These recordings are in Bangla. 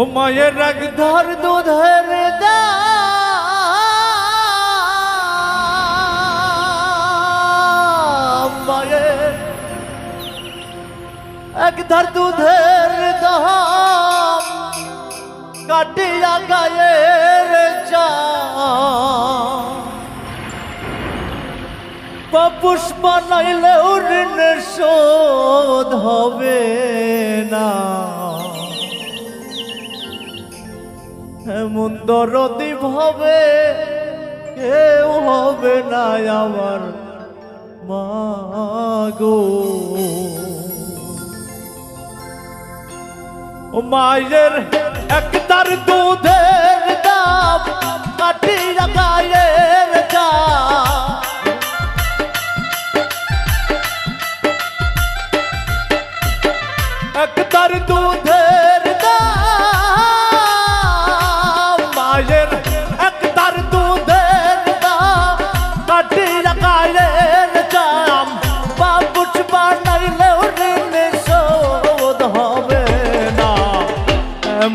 ও মায়ের এক ধর দুধের দাম। মায়ের এক ধর দুধের দাম। কাটিয়া গায়ের চা পাপুষ বানাইলে ঋণ শোধ হবে না। এমন দরদি ভাবে, কেউ হবে না আমার মাগো মায়ের একদার দুধের দাম কাটিয়া গায়ের দাম একদার দুধের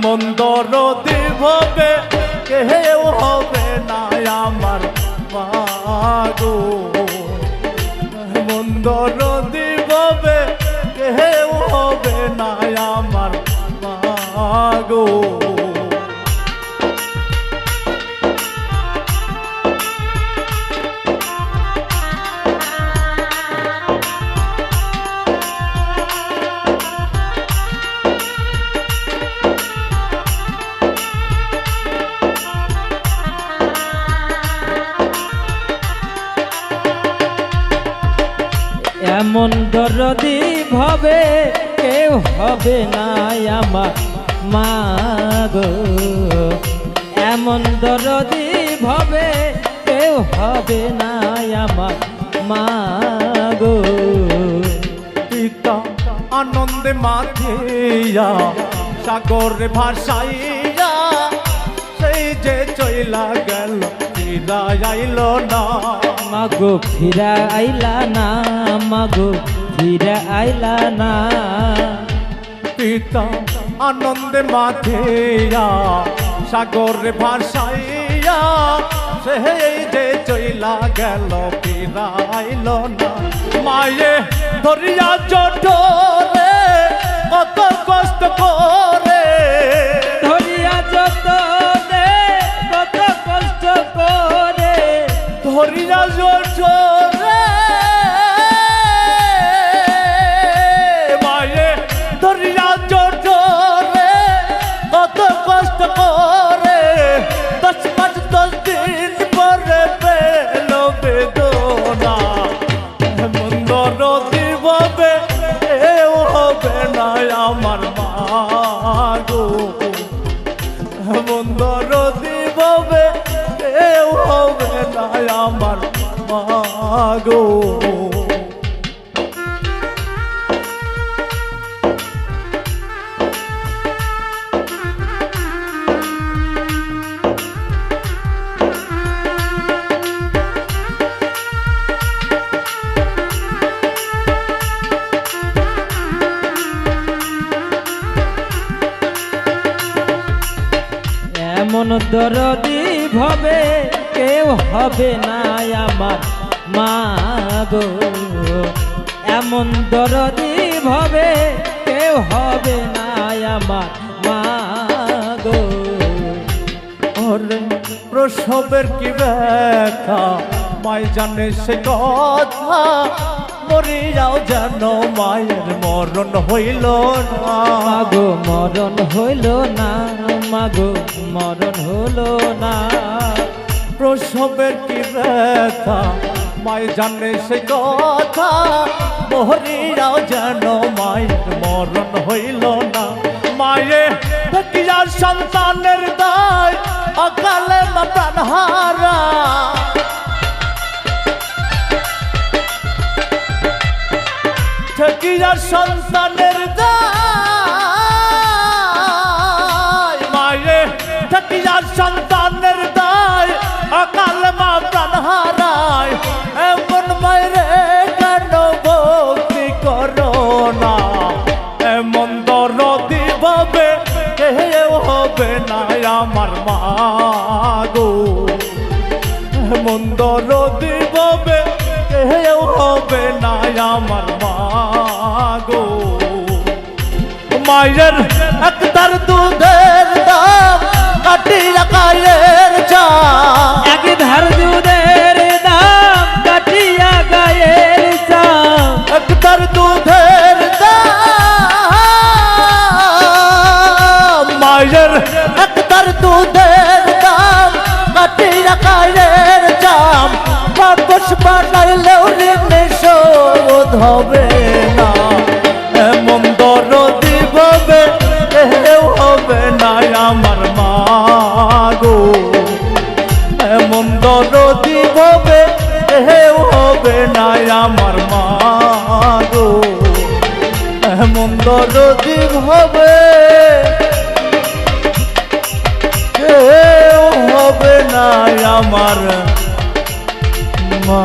এমন দরদি হবে কেউ হবে না আমার মাগো। মন্দর হবে কেউ হবে না আমার মাগো। এমন দরদি ভাবে, কেউ হবে না আমার মা গো। এমন দরদি ভাবে, কেউ হবে না আমার মা গো। পিতা আনন্দে মাথিয়া সাগরে ভাসাইয়া, সেই যে চইলা গেল ফিরা আইল না। মাগো, ফিরা আইলা না, মাগো, ফিরা আইলা না। পিতা আনন্দে মাথিয়া সাগরে ভাসাইয়া সেই যে চইলা গেল, ফিরা আইল না। মায়ে ধরিয়া জঠরে মন্দর দিববে কেউ হবে না আমার মাগো এমন দরদি ভবে, কেউ হবে না আমার মা গো। এমন দরদি ভবে, কেউ হবে না আমার মা গো। ওরে প্রসবের কি ব্যথা? মাই জানে সে কথা মরি যাও যেন মায়ের মরণ হইল না। মাগো মরণ হইল না মাগো মরণ হলো না। প্রসবের কি ব্যথা মাই জানে সে কথা। মরি যাও যেন মায়ের মরণ হইল না। মায়ে সন্তানের দায় অকালে মা প্রাণহারা ঠকিয়ার সন্তানের দায়। মায়ে ঠকিয়ার সন্তানের দায়, অকাল মা প্রাণ হারায়। এমন মায়ের কেন ভক্তি করো না? এমন দরদি ভাবে কেউ হবে না আমার মা গো। মন্দ দিববে কেউ হবে না আমার মা গো মায়ের একদার দুধের দাম কাটি রাখায়ের চা এক ধার দুধের দাম কাটিয়া গায়ের চাম একদার দুধের দাম মায়ের একদার দুধের দাম কাটি রাখায়ের চাম বাপস বানাইলেও শোধ হবে। দরদি হবে কেউ হবে না আমার মা গো। এমন দরদি হবে কেউ হবে না আমার মা